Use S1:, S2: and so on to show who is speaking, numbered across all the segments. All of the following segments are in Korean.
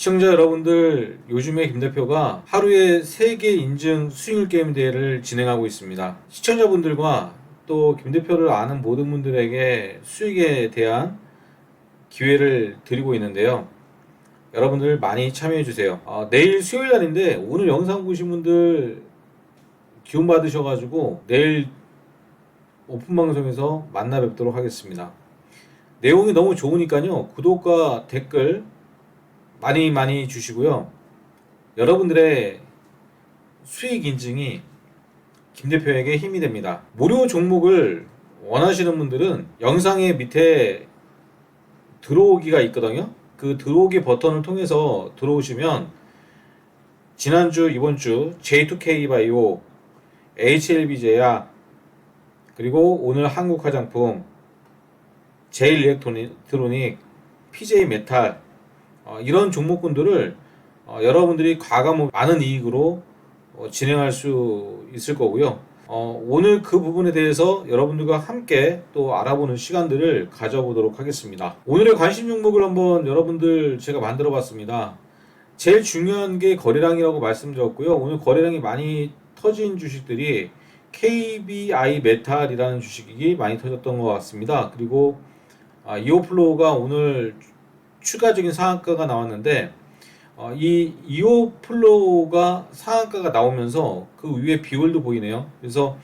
S1: 시청자 여러분들, 요즘에 김 대표가 하루에 세계 인증 수익률 게임 대회를 진행하고 있습니다. 시청자분들과 또 김 대표를 아는 모든 분들에게 수익에 대한 기회를 드리고 있는데요. 여러분들 많이 참여해 주세요. 어, 내일 수요일 날인데 오늘 영상 보신 분들 기운 받으셔가지고 내일 오픈 방송에서 만나 뵙도록 하겠습니다. 내용이 너무 좋으니까요. 구독과 댓글 많이 많이 주시고요. 여러분들의 수익 인증이 김 대표에게 힘이 됩니다. 무료 종목을 원하시는 분들은 영상의 밑에 들어오기가 있거든요. 그 들어오기 버튼을 통해서 들어오시면 지난주 이번 주 J2K 바이오, HLB 제약 그리고 오늘 한국 화장품, 제일 일렉트로닉, PJ 메탈 어, 이런 종목군들을 어, 여러분들이 과감하고 많은 이익으로 어, 진행할 수 있을 거고요. 어, 오늘 그 부분에 대해서 여러분들과 함께 또 알아보는 시간들을 가져보도록 하겠습니다. 오늘의 관심 종목을 한번 여러분들 제가 만들어 봤습니다. 제일 중요한 게 거래량이라고 말씀드렸고요. 오늘 거래량이 많이 터진 주식들이 KBI 메탈이라는 주식이 많이 터졌던 것 같습니다. 그리고 아, 이오플로우가 오늘 추가적인 상한가가 나왔는데 어, 이 이오플로우가 상한가가 나오면서 그 위에 비율도 보이네요. 그래서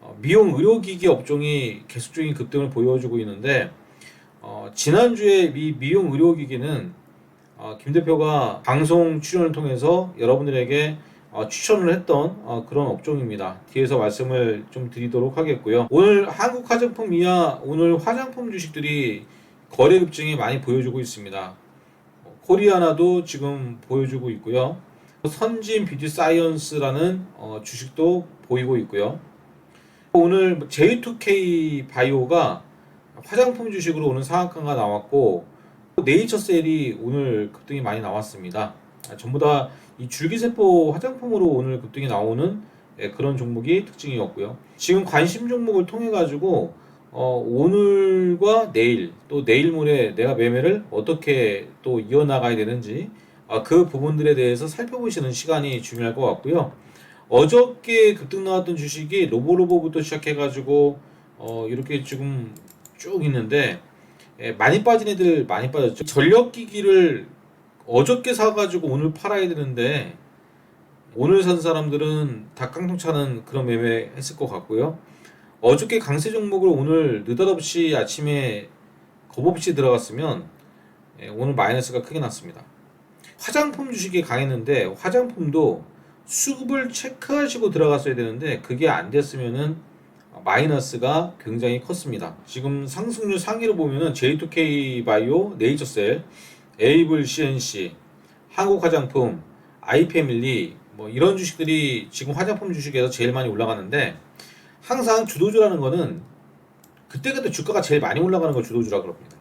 S1: 어, 미용 의료기기 업종이 계속적인 급등을 보여주고 있는데 어, 지난주에 이 미용 의료기기는 어, 김 대표가 방송 출연을 통해서 여러분들에게 어, 추천을 했던 어, 그런 업종입니다. 뒤에서 말씀을 좀 드리도록 하겠고요. 오늘 한국 화장품 이하 오늘 화장품 주식들이 거래 급증이 많이 보여주고 있습니다. 어, 코리아나도 지금 보여주고 있고요. 선진 뷰티 사이언스라는 어, 주식도 보이고 있고요. 오늘 J2K 바이오가 화장품 주식으로 오늘 상한가가 나왔고 네이처셀이 오늘 급등이 많이 나왔습니다. 아, 전부 다 이 줄기세포 화장품으로 오늘 급등이 나오는 예, 그런 종목이 특징이었고요. 지금 관심 종목을 통해 가지고 어, 오늘과 내일 또 내일 모레 내가 매매를 어떻게 또 이어나가야 되는지 아, 그 부분들에 대해서 살펴보시는 시간이 중요할 것 같고요. 어저께 급등 나왔던 주식이 로보로보부터 시작해가지고 어, 이렇게 지금 쭉 있는데 예, 많이 빠진 애들 많이 빠졌죠. 전력기기를 어저께 사가지고 오늘 팔아야 되는데 오늘 산 사람들은 다 깡통 차는 그런 매매 했을 것 같고요. 어저께 강세 종목을 오늘 느닷없이 아침에 겁없이 들어갔으면 예, 오늘 마이너스가 크게 났습니다. 화장품 주식이 강했는데 화장품도 수급을 체크하시고 들어갔어야 되는데 그게 안 됐으면은 마이너스가 굉장히 컸습니다. 지금 상승률 상위로 보면은 J2K 바이오, 네이처셀, 에이블 CNC, 한국화장품, 아이패밀리 뭐 이런 주식들이 지금 화장품 주식에서 제일 많이 올라가는데 항상 주도주라는 거는 그때그때 주가가 제일 많이 올라가는 걸 주도주라 그럽니다.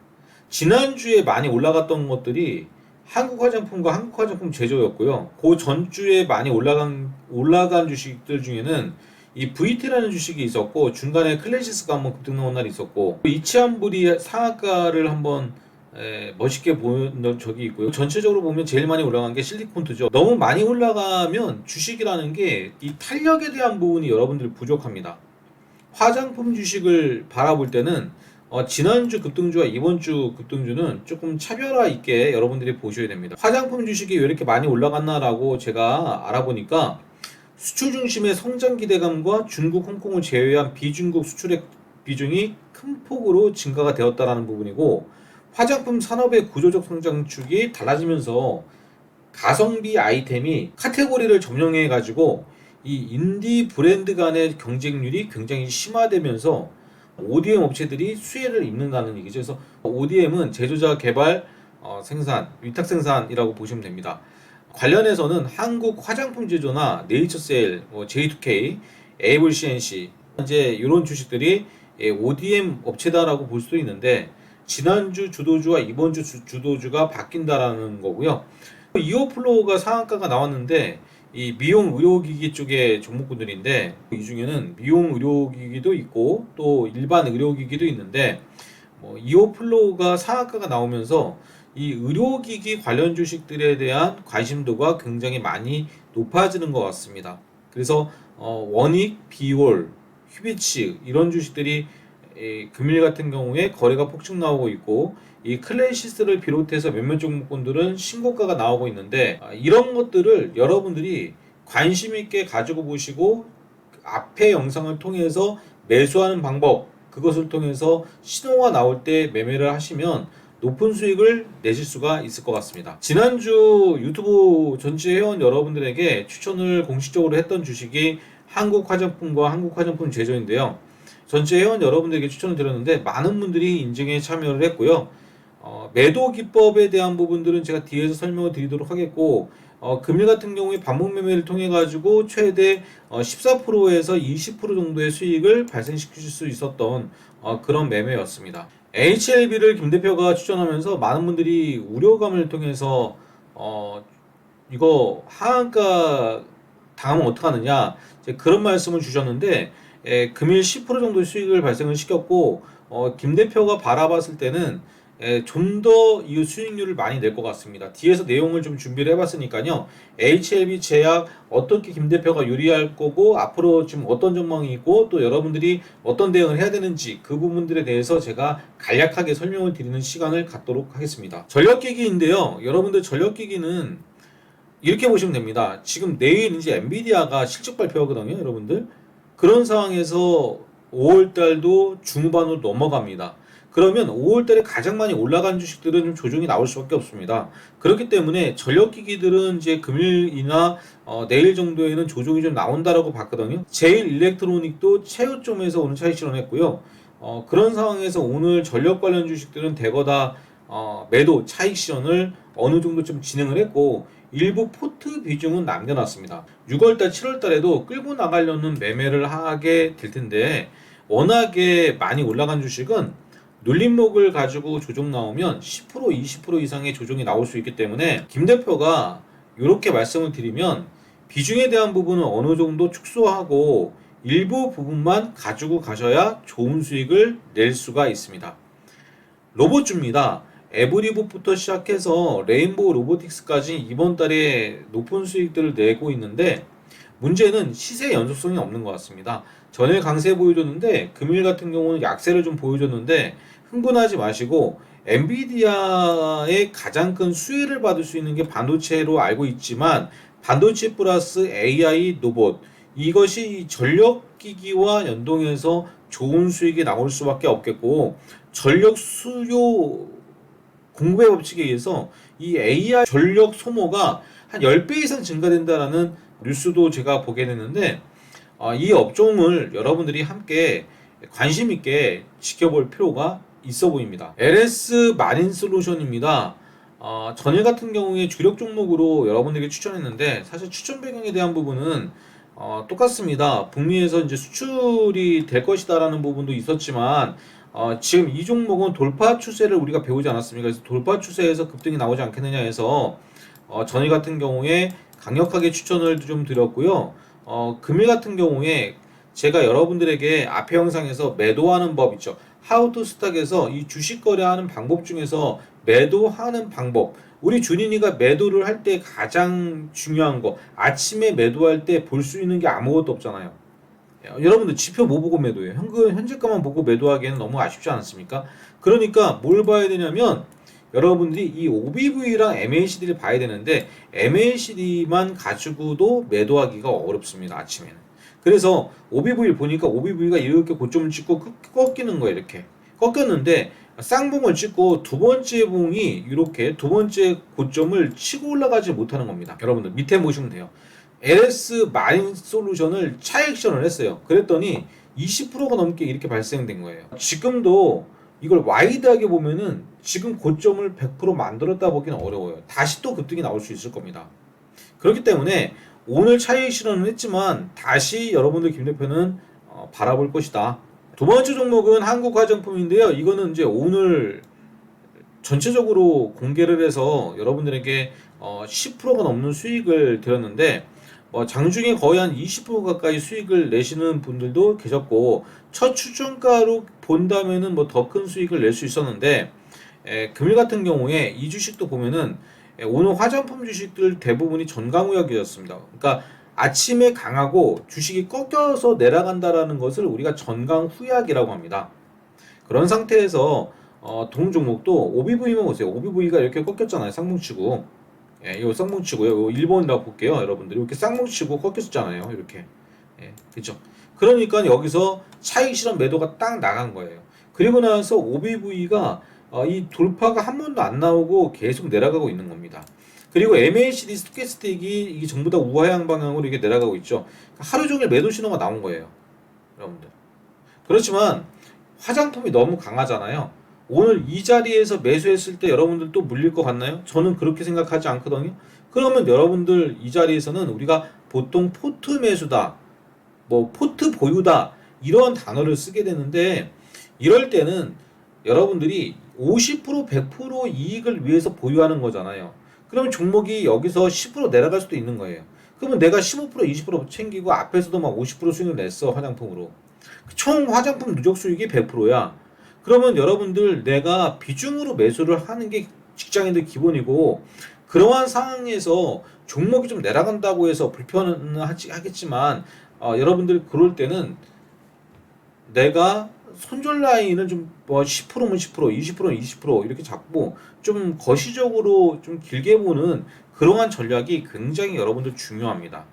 S1: 지난주에 많이 올라갔던 것들이 한국 화장품과 한국 화장품 제조였고요. 그 전주에 많이 올라간 올라간 주식들 중에는 이 VT라는 주식이 있었고 중간에 클래시스가 한번 급등 나온 날이 있었고 이치한불이 상한가를 한번 에, 멋있게 보는 적이 있고요. 전체적으로 보면 제일 많이 올라간 게 실리콘트죠. 너무 많이 올라가면 주식이라는 게 이 탄력에 대한 부분이 여러분들 부족합니다. 화장품 주식을 바라볼 때는 어, 지난주 급등주와 이번 주 급등주는 조금 차별화 있게 여러분들이 보셔야 됩니다. 화장품 주식이 왜 이렇게 많이 올라갔나라고 제가 알아보니까 수출 중심의 성장 기대감과 중국, 홍콩을 제외한 비중국 수출액 비중이 큰 폭으로 증가가 되었다라는 부분이고 화장품 산업의 구조적 성장축이 달라지면서 가성비 아이템이 카테고리를 점령해 가지고 이 인디 브랜드 간의 경쟁률이 굉장히 심화되면서 ODM 업체들이 수혜를 입는다는 얘기죠. 그래서 ODM은 제조자 개발, 어, 생산, 위탁 생산이라고 보시면 됩니다. 관련해서는 한국 화장품 제조나 네이처셀, 뭐 J2K, 에이블 CNC 이제 이런 주식들이 예, ODM 업체다라고 볼 수도 있는데 지난주 주도주와 이번 주 주- 주도주가 바뀐다라는 거고요. 이오플로우가 상한가가 나왔는데 이 미용 의료기기 쪽의 종목군들인데 이 중에는 미용 의료기기도 있고 또 일반 의료기기도 있는데 뭐 이오플로우가 상한가가 나오면서 이 의료기기 관련 주식들에 대한 관심도가 굉장히 많이 높아지는 것 같습니다. 그래서 어, 원익, 비올, 휴비치 이런 주식들이 이 금일 같은 경우에 거래가 폭증 나오고 있고 이 클래시스를 비롯해서 몇몇 종목군들은 신고가가 나오고 있는데 아, 이런 것들을 여러분들이 관심 있게 가지고 보시고 앞에 영상을 통해서 매수하는 방법 그것을 통해서 신호가 나올 때 매매를 하시면 높은 수익을 내실 수가 있을 것 같습니다. 지난주 유튜브 전체 회원 여러분들에게 추천을 공식적으로 했던 주식이 한국 화장품과 한국 화장품 제조인데요. 전체 회원 여러분들에게 추천을 드렸는데 많은 분들이 인증에 참여를 했고요. 어, 매도 기법에 대한 부분들은 제가 뒤에서 설명을 드리도록 하겠고 어, 금일 같은 경우에 반복 매매를 통해 가지고 최대 어, 14%에서 20% 정도의 수익을 발생시킬 수 있었던 어, 그런 매매였습니다. HLB를 김 대표가 추천하면서 많은 분들이 우려감을 통해서 어, 이거 하한가 당하면 어떡하느냐 그런 말씀을 주셨는데 에, 금일 10% 정도의 수익을 발생을 시켰고 어, 김 대표가 바라봤을 때는 좀 더 이 수익률을 많이 낼 것 같습니다. 뒤에서 내용을 좀 준비를 해봤으니까요. HLB 제약 어떻게 김 대표가 유리할 거고 앞으로 지금 어떤 전망이 있고 또 여러분들이 어떤 대응을 해야 되는지 그 부분들에 대해서 제가 간략하게 설명을 드리는 시간을 갖도록 하겠습니다. 전력기기인데요. 여러분들 전력기기는 이렇게 보시면 됩니다. 지금 내일 이제 엔비디아가 실적 발표하거든요, 여러분들. 그런 상황에서 5월 달도 중반으로 넘어갑니다. 그러면 5월 달에 가장 많이 올라간 주식들은 좀 조정이 나올 수밖에 없습니다. 그렇기 때문에 전력 기기들은 이제 금일이나 어, 내일 정도에는 조정이 좀 나온다라고 봤거든요. 제일 일렉트로닉도 최고점에서 오늘 차익 실현했고요. 어, 그런 상황에서 오늘 전력 관련 주식들은 대거 다 어, 매도 차익 실현을 어느 정도 좀 진행을 했고 일부 포트 비중은 남겨놨습니다. 6월달, 7월달에도 끌고 나가려는 매매를 하게 될 텐데 워낙에 많이 올라간 주식은 눌림목을 가지고 조정 나오면 10% 20% 이상의 조정이 나올 수 있기 때문에 김 대표가 이렇게 말씀을 드리면 비중에 대한 부분은 어느 정도 축소하고 일부 부분만 가지고 가셔야 좋은 수익을 낼 수가 있습니다. 로봇주입니다. 에브리봇부터 시작해서 레인보우 로보틱스까지 이번 달에 높은 수익들을 내고 있는데 문제는 시세 연속성이 없는 것 같습니다. 전일 강세 보여줬는데 금일 같은 경우는 약세를 좀 보여줬는데 흥분하지 마시고 엔비디아의 가장 큰 수혜를 받을 수 있는 게 반도체로 알고 있지만 반도체 플러스 AI 로봇 이것이 전력기기와 연동해서 좋은 수익이 나올 수밖에 없겠고 전력 수요 공급의 법칙에 의해서 이 AI 전력 소모가 한 10배 이상 증가된다라는 뉴스도 제가 보게 됐는데 어, 이 업종을 여러분들이 함께 관심 있게 지켜볼 필요가 있어 보입니다. LS 마린 솔루션입니다. 어, 전일 같은 경우에 주력 종목으로 여러분들에게 추천했는데 사실 추천 배경에 대한 부분은 어, 똑같습니다. 북미에서 이제 수출이 될 것이다라는 부분도 있었지만 어, 지금 이 종목은 돌파 추세를 우리가 배우지 않았습니까? 그래서 돌파 추세에서 급등이 나오지 않겠느냐 해서 어, 전일 같은 경우에 강력하게 추천을 좀 드렸고요. 어, 금일 같은 경우에 제가 여러분들에게 앞에 영상에서 매도하는 법 있죠. 하우 투 스탁에서 이 주식 거래하는 방법 중에서 매도하는 방법 우리 준인이가 매도를 할 때 가장 중요한 거 아침에 매도할 때 볼 수 있는 게 아무것도 없잖아요. 여러분들 지표 뭐 보고 매도해요? 현금 현재가만 보고 매도하기에는 너무 아쉽지 않습니까? 그러니까 뭘 봐야 되냐면 여러분들이 이 OBV랑 MACD를 봐야 되는데 MACD만 가지고도 매도하기가 어렵습니다. 아침에는. 그래서 OBV를 보니까 OBV가 이렇게 고점을 찍고 꺾이는 거예요. 이렇게 꺾였는데 쌍봉을 찍고 두 번째 봉이 이렇게 두 번째 고점을 치고 올라가지 못하는 겁니다. 여러분들 밑에 보시면 돼요. LS 마인 솔루션을 차액션을 했어요. 그랬더니 20%가 넘게 이렇게 발생된 거예요. 지금도 이걸 와이드하게 보면은 지금 고점을 100% 만들었다 보기는 어려워요. 다시 또 급등이 나올 수 있을 겁니다. 그렇기 때문에 오늘 차익 실현은 했지만 다시 여러분들 김 대표는 어, 바라볼 것이다. 두 번째 종목은 한국 화장품인데요. 이거는 이제 오늘 전체적으로 공개를 해서 여러분들에게 어, 10%가 넘는 수익을 드렸는데 뭐 장중에 거의 한 20% 가까이 수익을 내시는 분들도 계셨고 첫 추천가로 본다면은 뭐 더 큰 수익을 낼 수 있었는데 에, 금일 같은 경우에 이 주식도 보면은 에, 오늘 화장품 주식들 대부분이 전강후약이었습니다. 그러니까 아침에 강하고 주식이 꺾여서 내려간다라는 것을 우리가 전강 후약이라고 합니다. 그런 상태에서 어, 동 종목도 OBV만 보세요. OBV가 이렇게 꺾였잖아요. 쌍뭉치고. 예, 요 쌍뭉치고요. 요 1번이라고 볼게요. 여러분들. 이렇게 쌍뭉치고 꺾였잖아요. 이렇게. 예, 그죠. 그러니까 여기서 차익 실험 매도가 딱 나간 거예요. 그리고 나서 OBV가 어, 이 돌파가 한 번도 안 나오고 계속 내려가고 있는 겁니다. 그리고 MACD 스토캐스틱이 이게 전부 다 우하향 방향으로 이게 내려가고 있죠. 하루 종일 매도 신호가 나온 거예요. 여러분들. 그렇지만 화장품이 너무 강하잖아요. 오늘 이 자리에서 매수했을 때 여러분들 또 물릴 것 같나요? 저는 그렇게 생각하지 않거든요. 그러면 여러분들 이 자리에서는 우리가 보통 포트 매수다, 뭐 포트 보유다 이런 단어를 쓰게 되는데 이럴 때는 여러분들이 50% 100% 이익을 위해서 보유하는 거잖아요. 그러면 종목이 여기서 10% 내려갈 수도 있는 거예요. 그러면 내가 15% 20% 챙기고 앞에서도 막 50% 수익을 냈어 화장품으로. 총 화장품 누적 수익이 100%야. 그러면 여러분들 내가 비중으로 매수를 하는 게 직장인들 기본이고 그러한 상황에서 종목이 좀 내려간다고 해서 불편은 하겠지만 어, 여러분들 그럴 때는 내가 손절 라인을 좀뭐 10%면 10%, 20%면 20% 이렇게 잡고 좀 거시적으로 좀 길게 보는 그러한 전략이 굉장히 여러분들 중요합니다.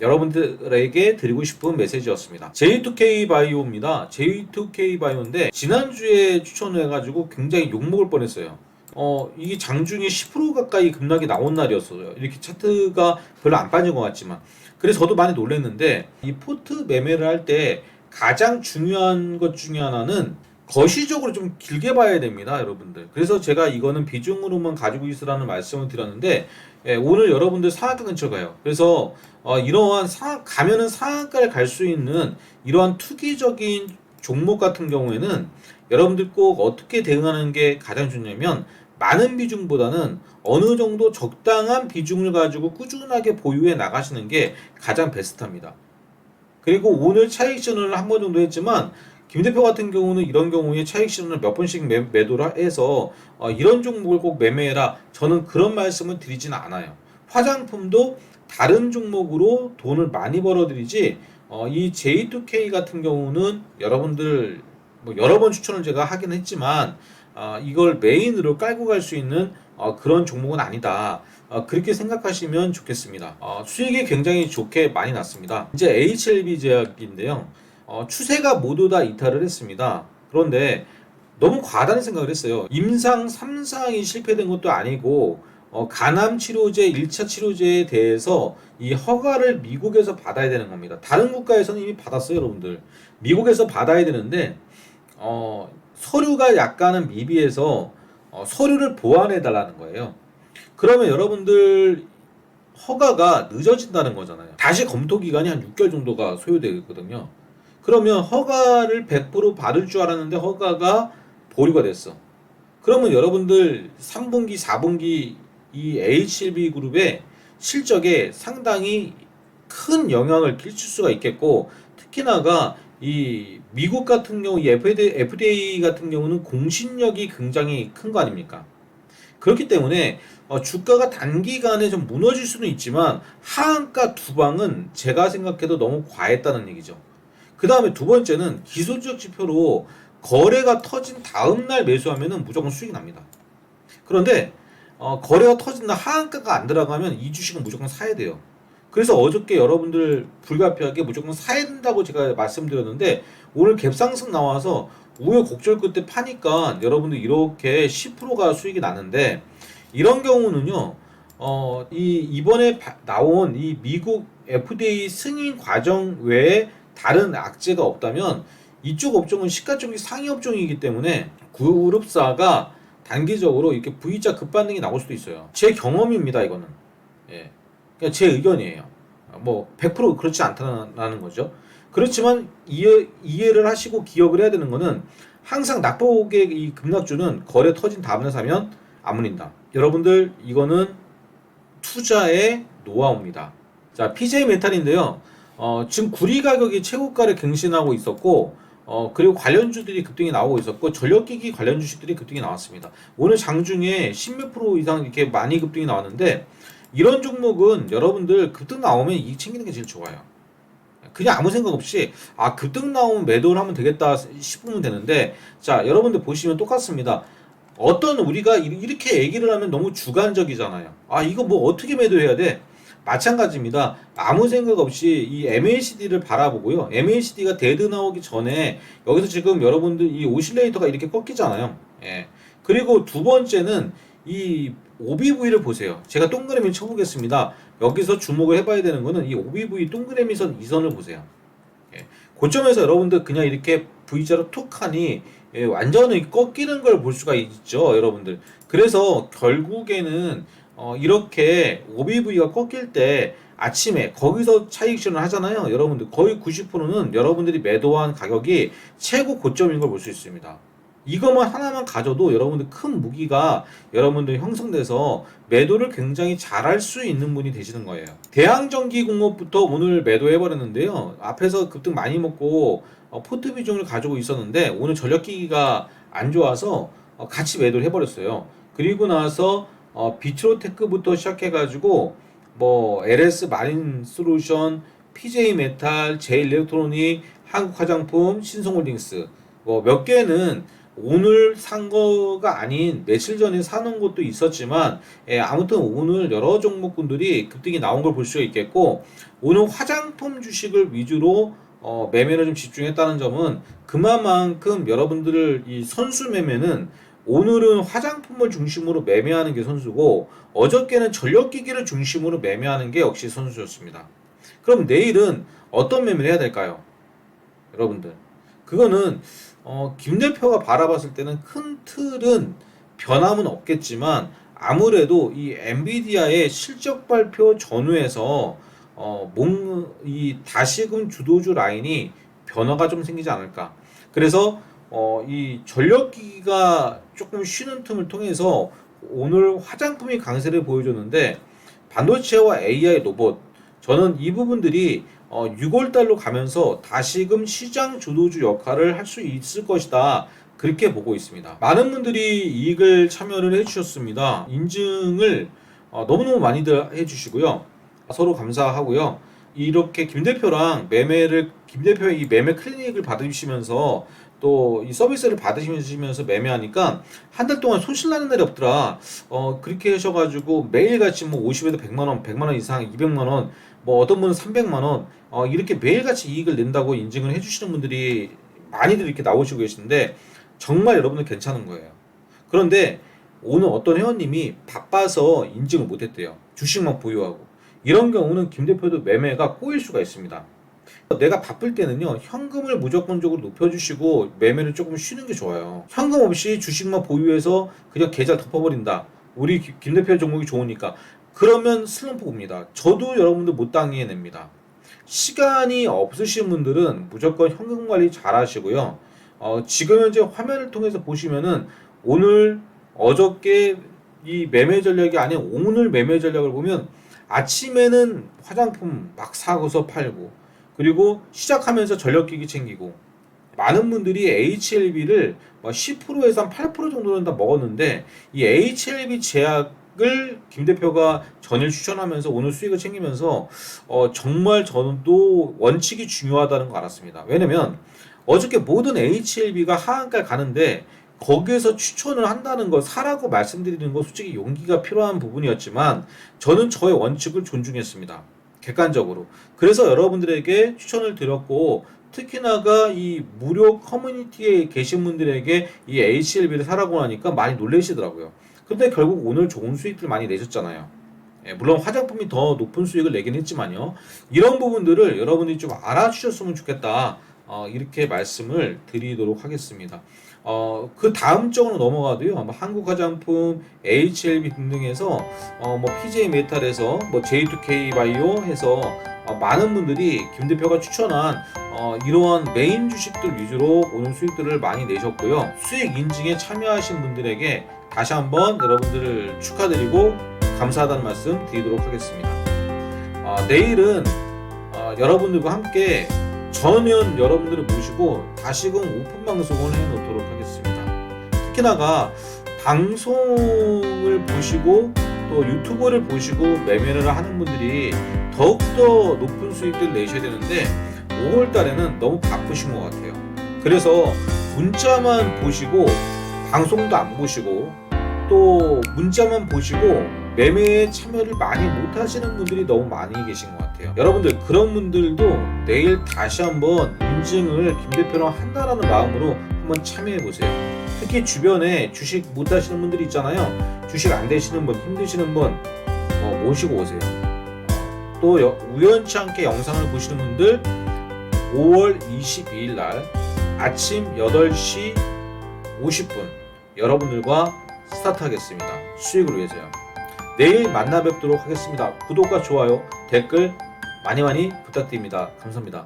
S1: 여러분들에게 드리고 싶은 메시지였습니다. J2K 바이오입니다. J2K 바이오인데 지난주에 추천을 해가지고 굉장히 욕먹을 뻔했어요. 어 이게 장중에 10% 가까이 급락이 나온 날이었어요. 이렇게 차트가 별로 안 빠진 것 같지만 그래서 저도 많이 놀랐는데 이 포트 매매를 할 때 가장 중요한 것 중에 하나는 거시적으로 좀 길게 봐야 됩니다, 여러분들. 그래서 제가 이거는 비중으로만 가지고 있으라는 말씀을 드렸는데 예, 오늘 여러분들 상한가 근처 가요. 그래서 어, 이러한 상 가면은 상한가를 갈 수 있는 이러한 투기적인 종목 같은 경우에는 여러분들 꼭 어떻게 대응하는 게 가장 중요하면 많은 비중보다는 어느 정도 적당한 비중을 가지고 꾸준하게 보유해 나가시는 게 가장 베스트합니다. 그리고 오늘 차익 실현을 한 번 정도 했지만 김 대표 같은 경우는 이런 경우에 차익 실현을 몇 번씩 매, 매도를 해서 어, 이런 종목을 꼭 매매해라. 저는 그런 말씀을 드리지는 않아요. 화장품도 다른 종목으로 돈을 많이 벌어들이지 어, 이 J2K 같은 경우는 여러분들 뭐 여러 번 추천을 제가 하긴 했지만 어, 이걸 메인으로 깔고 갈 수 있는 어, 그런 종목은 아니다. 어, 그렇게 생각하시면 좋겠습니다. 어, 수익이 굉장히 좋게 많이 났습니다. 이제 HLB 제약인데요. 어, 추세가 모두 다 이탈을 했습니다. 그런데 너무 과다는 생각을 했어요. 임상 3상이 실패된 것도 아니고 어, 간암 치료제 1차 치료제에 대해서 이 허가를 미국에서 받아야 되는 겁니다. 다른 국가에서는 이미 받았어요, 여러분들. 미국에서 받아야 되는데 어, 서류가 약간은 미비해서 어, 서류를 보완해 달라는 거예요. 그러면 여러분들 허가가 늦어진다는 거잖아요. 다시 검토 기간이 한 6개월 정도가 소요되거든요. 그러면 허가를 100% 받을 줄 알았는데 허가가 보류가 됐어. 그러면 여러분들 3분기, 4분기 이 HLB 그룹의 실적에 상당히 큰 영향을 끼칠 수가 있겠고 특히나가 이 미국 같은 경우 FDA 같은 경우는 공신력이 굉장히 큰 거 아닙니까? 그렇기 때문에 어, 주가가 단기간에 좀 무너질 수는 있지만 하한가 두 방은 제가 생각해도 너무 과했다는 얘기죠. 그 다음에 두 번째는 기술적 지표로 거래가 터진 다음 날 매수하면은 무조건 수익이 납니다. 그런데 어, 거래가 터진 날 하한가가 안 들어가면 이 주식은 무조건 사야 돼요. 그래서 어저께 여러분들 불가피하게 무조건 사야 된다고 제가 말씀드렸는데 오늘 갭상승 나와서 우여곡절 끝에 파니까 여러분들 이렇게 10%가 수익이 나는데 이런 경우는요. 어, 이 이번에 바, 나온 이 미국 FDA 승인 과정 외에 다른 악재가 없다면 이쪽 업종은 시가총액 상위 업종이기 때문에 그룹사가 단기적으로 이렇게 V자 급반등이 나올 수도 있어요. 제 경험입니다, 이거는. 예. 그냥 제 의견이에요. 뭐, 100% 그렇지 않다는 거죠. 그렇지만 이해, 이해를 하시고 기억을 해야 되는 거는 항상 낙폭의 이 급락주는 거래 터진 다음날 사면 안 물린다. 여러분들, 이거는 투자의 노하우입니다. 자, PJ 메탈인데요. 어, 지금 구리 가격이 최고가를 갱신하고 있었고, 어, 그리고 관련주들이 급등이 나오고 있었고, 전력기기 관련 주식들이 급등이 나왔습니다. 오늘 장중에 10몇 프로 이상 이렇게 많이 급등이 나왔는데, 이런 종목은 여러분들 급등 나오면 이익 챙기는 게 제일 좋아요. 그냥 아무 생각 없이, 아, 급등 나오면 매도를 하면 되겠다 싶으면 되는데, 자, 여러분들 보시면 똑같습니다. 어떤 우리가 이- 이렇게 얘기를 하면 너무 주관적이잖아요. 아, 이거 뭐 어떻게 매도해야 돼? 마찬가지입니다. 아무 생각 없이 이 MACD를 바라보고요. MACD가 데드 나오기 전에 여기서 지금 여러분들 이 오실레이터가 이렇게 꺾이잖아요. 예. 그리고 두 번째는 이 OBV를 보세요. 제가 동그라미 쳐보겠습니다. 여기서 주목을 해봐야 되는 거는 이 OBV 동그라미 선 이선을 보세요. 예. 고점에서 여러분들 그냥 이렇게 V자로 툭 하니 예, 완전히 꺾이는 걸 볼 수가 있죠, 여러분들. 그래서 결국에는 어, 이렇게 OBV가 꺾일 때 아침에 거기서 차익 실현을 하잖아요. 여러분들 거의 90%는 여러분들이 매도한 가격이 최고 고점인 걸 볼 수 있습니다. 이것만 하나만 가져도 여러분들 큰 무기가 여러분들 형성돼서 매도를 굉장히 잘할 수 있는 분이 되시는 거예요. 대항전기공업부터 오늘 매도해 버렸는데요. 앞에서 급등 많이 먹고 어, 포트 비중을 가지고 있었는데 오늘 전력기기가 안 좋아서 어, 같이 매도를 해버렸어요. 그리고 나서 어, 비트로테크부터 시작해가지고 뭐 LS 마린 솔루션, PJ 메탈, 제일 일렉트로닉, 한국 화장품, 신성홀딩스. 뭐 몇 개는 오늘 산 거가 아닌 며칠 전에 사는 것도 있었지만 예, 아무튼 오늘 여러 종목군들이 급등이 나온 걸 볼 수가 있겠고 오늘 화장품 주식을 위주로 어, 매매를 좀 집중했다는 점은 그만큼 여러분들을 이 선수 매매는 오늘은 화장품을 중심으로 매매하는 게 선수고 어저께는 전력기기를 중심으로 매매하는 게 역시 선수였습니다. 그럼 내일은 어떤 매매를 해야 될까요? 여러분들 그거는 어, 김 대표가 바라봤을 때는 큰 틀은 변함은 없겠지만 아무래도 이 엔비디아의 실적 발표 전후에서 어, 뭔, 이 다시금 주도주 라인이 변화가 좀 생기지 않을까. 그래서 어, 이 전력기기가 조금 쉬는 틈을 통해서 오늘 화장품이 강세를 보여줬는데 반도체와 AI 로봇 저는 이 부분들이 어, 6월 달로 가면서 다시금 시장 주도주 역할을 할 수 있을 것이다. 그렇게 보고 있습니다. 많은 분들이 이익을 참여를 해주셨습니다. 인증을 어, 너무너무 많이들 해주시고요. 서로 감사하고요. 이렇게 김 대표랑 매매를 김 대표의 이 매매 클리닉을 받으시면서 또 이 서비스를 받으시면서 매매하니까 한 달 동안 손실 나는 날이 없더라. 어 그렇게 하셔가지고 매일 같이 뭐 50에서 100만 원, 100만 원 이상, 200만 원, 뭐 어떤 분은 300만 원, 어 이렇게 매일 같이 이익을 낸다고 인증을 해주시는 분들이 많이들 이렇게 나오시고 계시는데 정말 여러분들 괜찮은 거예요. 그런데 오늘 어떤 회원님이 바빠서 인증을 못했대요. 주식만 보유하고. 이런 경우는 김 대표도 매매가 꼬일 수가 있습니다. 내가 바쁠 때는요 현금을 무조건적으로 높여주시고 매매를 조금 쉬는 게 좋아요. 현금 없이 주식만 보유해서 그냥 계좌 덮어버린다. 우리 기- 김 대표 종목이 좋으니까 그러면 슬럼프 옵니다. 저도 여러분들 못 당해냅니다. 시간이 없으신 분들은 무조건 현금 관리 잘 하시고요. 어, 지금 현재 화면을 통해서 보시면은 오늘 어저께 이 매매 전략이 아닌 오늘 매매 전략을 보면 아침에는 화장품 막 사고서 팔고 그리고 시작하면서 전력기기 챙기고 많은 분들이 HLB를 10%에서 한 8% 정도는 다 먹었는데 이 HLB 제약을 김 대표가 전일 추천하면서 오늘 수익을 챙기면서 어, 정말 저도 원칙이 중요하다는 거 알았습니다. 왜냐면 어저께 모든 HLB가 하한가 가는데 거기에서 추천을 한다는 거 사라고 말씀드리는 거 솔직히 용기가 필요한 부분이었지만 저는 저의 원칙을 존중했습니다. 객관적으로. 그래서 여러분들에게 추천을 드렸고 특히나가 이 무료 커뮤니티에 계신 분들에게 이 HLB를 사라고 하니까 많이 놀라시더라고요. 근데 결국 오늘 좋은 수익들 많이 내셨잖아요. 예, 물론 화장품이 더 높은 수익을 내긴 했지만요. 이런 부분들을 여러분들이 좀 알아주셨으면 좋겠다. 어, 이렇게 말씀을 드리도록 하겠습니다. 어, 그 다음 쪽으로 넘어가도요. 뭐 한국 화장품, HLB 등등해서 어, 뭐 PJ 메탈에서 뭐 J2K 바이오 해서 어, 많은 분들이 김 대표가 추천한 어, 이러한 메인 주식들 위주로 오늘 수익들을 많이 내셨고요. 수익 인증에 참여하신 분들에게 다시 한번 여러분들을 축하드리고 감사하다는 말씀 드리도록 하겠습니다. 어, 내일은 어, 여러분들과 함께 저는 여러분들을 모시고 다시금 오픈 방송을 해놓도록 하겠습니다. 특히나가 방송을 보시고 또 유튜브를 보시고 매매를 하는 분들이 더욱더 높은 수익을 내셔야 되는데 5월 달에는 너무 바쁘신 것 같아요. 그래서 문자만 보시고 방송도 안 보시고 또 문자만 보시고 매매에 참여를 많이 못 하시는 분들이 너무 많이 계신 것 같아요. 여러분들 그런 분들도 내일 다시 한번 인증을 김 대표랑 한다라는 마음으로 한번 참여해 보세요. 특히 주변에 주식 못 하시는 분들이 있잖아요. 주식 안 되시는 분, 힘드시는 분 어, 모시고 오세요. 또 여- 우연치 않게 영상을 보시는 분들 5월 22일 날 아침 8시 50분 여러분들과 스타트하겠습니다. 수익을 위해서요. 내일 만나 뵙도록 하겠습니다. 구독과 좋아요, 댓글 많이 많이 부탁드립니다. 감사합니다.